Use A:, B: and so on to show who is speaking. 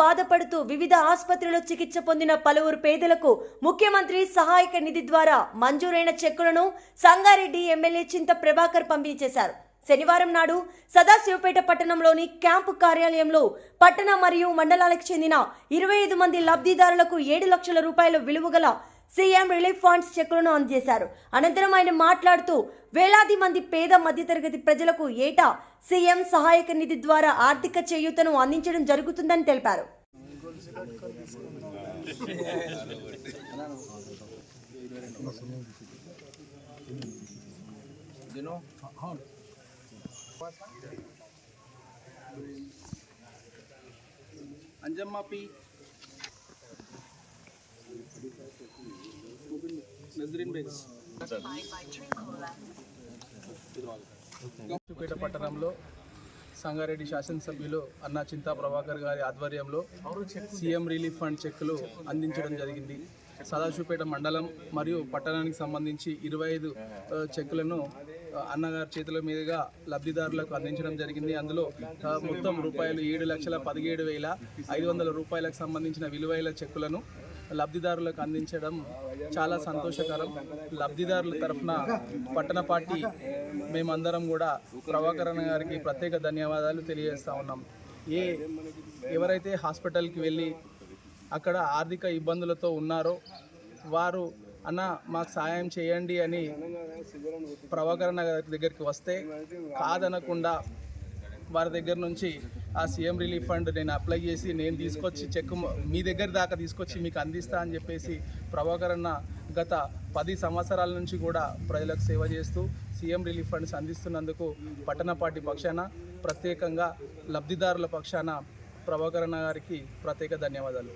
A: బాధపడుతూ వివిధ ఆసుపత్రుల్లో చికిత్స పొందిన పలువురు పేదలకు ముఖ్యమంత్రి సహాయక నిధి ద్వారా మంజూరైన చెక్కులను సంగారెడ్డి ఎమ్మెల్యే చింత ప్రభాకర్ పంపిణీ చేశారు. శనివారం నాడు సదాశివపేట పట్టణంలోని క్యాంపు కార్యాలయంలో పట్టణ మరియు మండలాలకు చెందిన ఇరవై ఐదు మంది లబ్ధిదారులకు ఏడు లక్షల రూపాయల విలువ గల సీఎం రిలీఫ్ ఫండ్స్ చెక్కులను అందజేశారు. అనంతరం ఆయన మాట్లాడుతూ వేలాది మంది పేద మధ్యతరగతి ప్రజలకు ఏటా సీఎం సహాయక నిధి ద్వారా ఆర్థిక చేయూతను అందించడం జరుగుతుందని తెలిపారు.
B: అంజమ్మ పి నజరీన్ బేగ్స్ పేట పట్టణంలో సంగారెడ్డి శాసనసభ్యులు అన్నా చింతా ప్రభాకర్ గారి ఆధ్వర్యంలో సీఎం రిలీఫ్ ఫండ్ చెక్కులు అందించడం జరిగింది. సదాశివపేట మండలం మరియు పట్టణానికి సంబంధించి ఇరవై ఐదు చెక్కులను అన్నగారి చేతుల మీదుగా లబ్ధిదారులకు అందించడం జరిగింది. అందులో మొత్తం రూపాయలు ఏడు లక్షల పదిహేడు వేల ఐదు వందల రూపాయలకు సంబంధించిన విలువైన చెక్కులను లబ్ధిదారులకు అందించడం చాలా సంతోషకరం. లబ్ధిదారుల తరఫున పట్టణ పార్టీ మేమందరం కూడా ప్రభాకరణ గారికి ప్రత్యేక ధన్యవాదాలు తెలియజేస్తా ఉన్నాం. ఏ ఎవరైతే హాస్పిటల్కి వెళ్ళి అక్కడ ఆర్థిక ఇబ్బందులతో ఉన్నారో వారు అన్న మాకు సాయం చేయండి అని ప్రభాకరణ గారి దగ్గరికి వస్తే కాదనకుండా వారి దగ్గర నుంచి ఆ సీఎం రిలీఫ్ ఫండ్ నేను అప్లై చేసి నేను తీసుకొచ్చి చెక్ మీ దగ్గర దాకా తీసుకొచ్చి మీకు అందిస్తా అని చెప్పేసి ప్రభాకర్ అన్న గత పది సంవత్సరాల నుంచి కూడా ప్రజలకు సేవ చేస్తూ సీఎం రిలీఫ్ ఫండ్స్ అందిస్తున్నందుకు పట్టణ పార్టీ పక్షాన ప్రత్యేకంగా లబ్ధిదారుల పక్షాన ప్రభాకర్ అన్న గారికి ప్రత్యేక ధన్యవాదాలు.